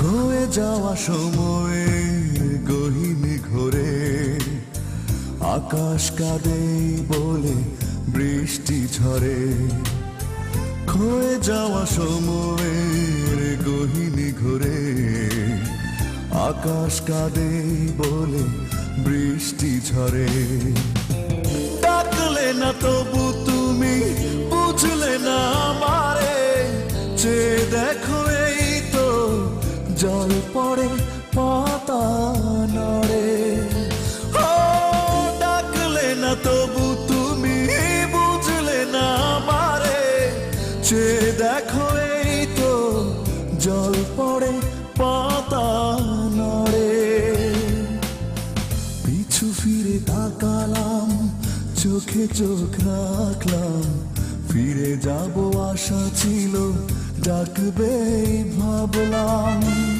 ক্ষয়ে যাওয়া সময়ে, গহিনী ঘোরে, আকাশ কাঁদে বলে বৃষ্টি ঝরে। ক্ষয়ে যাওয়া সময়ের গহিনী ঘোরে, আকাশ কাঁদে বলে বৃষ্টি ঝরে। ডাকলে না তবু জল পড়ে, পাতা নড়ে। ও, ডাকলে না তবু তুমি, বুঝলে না আমারে। যে দেখো এই তো জল পড়ে, পাতা নড়ে। পিছু ফিরে তাকালাম, চোখে চোখ রাখলাম। ফিরে যাব আশা ছিল ডাকবে ভাবলাম